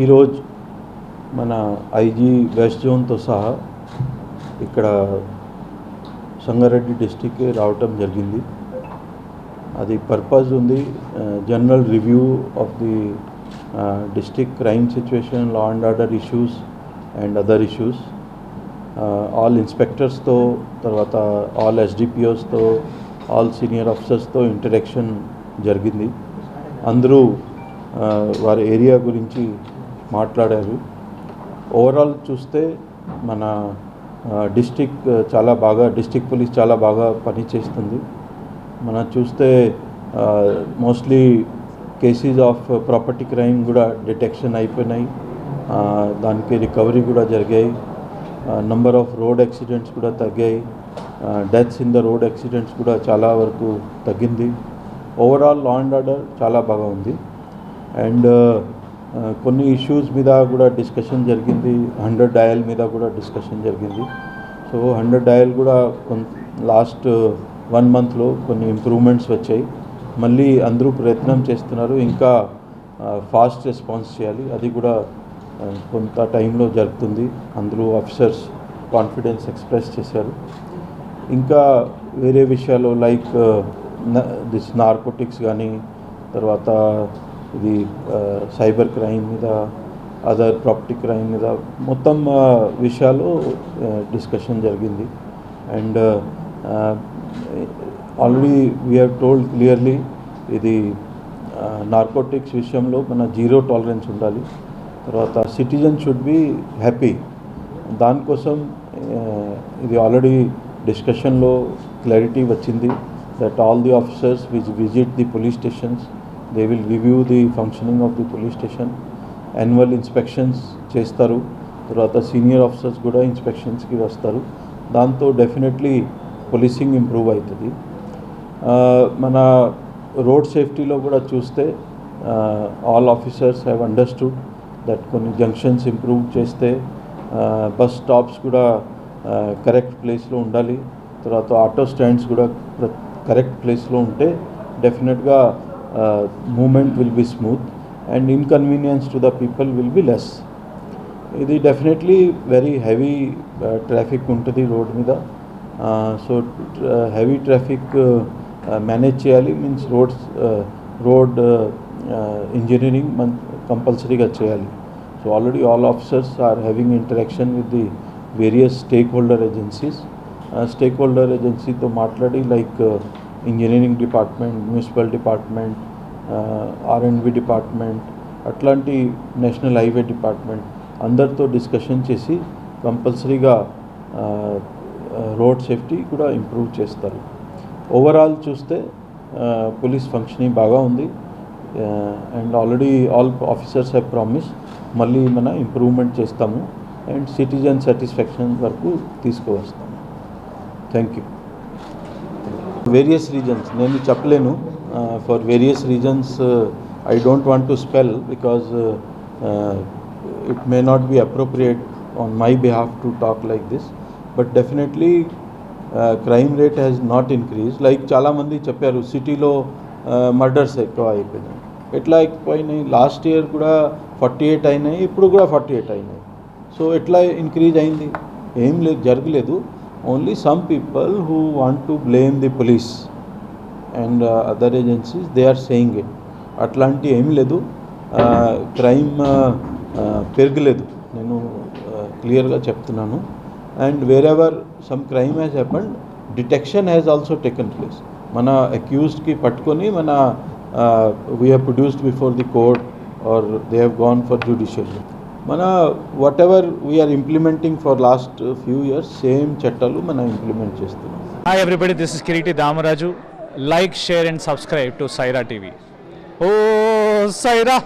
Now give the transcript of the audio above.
ఈరోజు మన IG west జోన్తో సహా ఇక్కడ సంగారెడ్డి డిస్టిక్ రావటం జరిగింది. అది పర్పస్ ఉంది. General review of the district crime situation law and order issues and other issues. All ఇన్స్పెక్టర్స్తో తర్వాత ఆల్ ఎస్డిపిఓస్తో ఆల్ సీనియర్ ఆఫీసర్స్తో ఇంటరాక్షన్ జరిగింది. అందరూ వారి ఏరియా గురించి మాట్లాడారు. ఓవరాల్ చూస్తే మన డిస్టిక్ చాలా బాగా డిస్టిక్ పోలీస్ చాలా బాగా పనిచేస్తుంది మనం చూస్తే mostly cases of property crime కూడా డిటెక్షన్ అయిపోయినాయి. దానికి రికవరీ కూడా జరిగాయి. నంబర్ ఆఫ్ రోడ్ యాక్సిడెంట్స్ కూడా తగ్గాయి. Deaths in the road accidents కూడా చాలా వరకు తగ్గింది. ఓవరాల్ లా అండ్ ఆర్డర్ చాలా బాగా ఉంది. అండ్ కొన్ని ఇష్యూస్ మీద కూడా డిస్కషన్ జరిగింది. హండ్రెడ్ డయల్ మీద కూడా డిస్కషన్ జరిగింది. సో హండ్రెడ్ డయల్ కూడా కొన్ లాస్ట్ వన్ మంత్లో కొన్ని ఇంప్రూవ్మెంట్స్ వచ్చాయి. మళ్ళీ అందరూ ప్రయత్నం చేస్తున్నారు. ఇంకా ఫాస్ట్ రెస్పాన్స్ చేయాలి. అది కూడా కొంత టైంలో జరుగుతుంది. అందరూ ఆఫీసర్స్ కాన్ఫిడెన్స్ ఎక్స్ప్రెస్ చేశారు. ఇంకా వేరే విషయాలు లైక్ దిస్ నార్కోటిక్స్ కానీ తర్వాత ఇది సైబర్ క్రైమ్ మీద అదర్ ప్రాపర్టీ క్రైమ్ మీద మొత్తం విషయాలు డిస్కషన్ జరిగింది. And already we are told clearly ఇది నార్కోటిక్స్ విషయంలో మన జీరో టాలరెన్స్ ఉండాలి. తర్వాత సిటిజన్ షుడ్ బి హ్యాపీ. దానికోసం ఇది ఆల్రెడీ డిస్కషన్లో క్లారిటీ వచ్చింది. That all the officers which visit the police stations they will review the functioning of the police station annual inspections చేస్తారు. తర్వాత సీనియర్ ఆఫీసర్స్ కూడా ఇన్స్పెక్షన్స్కి వస్తారు. దాంతో డెఫినెట్లీ పోలీసింగ్ ఇంప్రూవ్ అవుతుంది. మన రోడ్ సేఫ్టీలో కూడా చూస్తే all officers have understood that కొన్ని జంక్షన్స్ ఇంప్రూవ్ చేస్తే బస్ స్టాప్స్ కూడా కరెక్ట్ ప్లేస్లో ఉండాలి. తర్వాత ఆటో స్టాండ్స్ కూడా కరెక్ట్ ప్లేస్లో ఉంటే డెఫినెట్గా movement will be smooth and inconvenience to the people will be less ఇది డెఫినెట్లీ వెరీ హెవీ ట్రాఫిక్ ఉంటుంది రోడ్ మీద. సో హెవీ ట్రాఫిక్ మేనేజ్ చేయాలి. మీన్స్ రోడ్స్ రోడ్ ఇంజనీరింగ్ మన కంపల్సరీగా చేయాలి. So already all officers are having interaction with the various stakeholder agencies stakeholder ఏజెన్సీతో మాట్లాడి like engineering department municipal department R and B department అట్లాంటి national highway department అందరితో discussion చేసి కంపల్సరీగా road safety కూడా improve చేస్తారు. ఓవరాల్ చూస్తే పోలీస్ ఫంక్షనింగ్ బాగా ఉంది. And already all officers have promise మళ్ళీ మన ఇంప్రూవ్మెంట్ చేస్తాము. అండ్ సిటిజన్ సాటిస్ఫాక్షన్ వరకు తీసుకువస్తాము. థ్యాంక్ యూ వేరియస్ రీజన్స్ నేను చెప్పలేను. For various reasons I don't want to spell because it may not be appropriate on my behalf to talk like this but definitely crime rate has not increase like చాలామంది చెప్పారు సిటీలో uh, murders ఎక్కువ అయిపోయినాయి. ఎట్లా ఎక్కువైనాయి last year కూడా forty eight అయినాయి ఇప్పుడు కూడా ఫార్టీ ఎయిట్ అయినాయి సో ఎట్లా ఇంక్రీజ్ అయింది. ఏం లేదు జరగలేదు. Only some people who want to blame the police and other agencies they are saying it అట్లాంటి ఏం లేదు. క్రైమ్ పెరగలేదు. నేను క్లియర్గా చెప్తున్నాను. And wherever some crime has happened detection has also taken place మన అక్యూజ్డ్కి పట్టుకొని మన we have produced before the court or they have gone for judicial మన whatever we are implementing for last few years same చట్టాలు మనం implement చేస్తున్నాం hi everybody this is Kireeti Damaraju like share and subscribe to Saira TV oh Sye Raa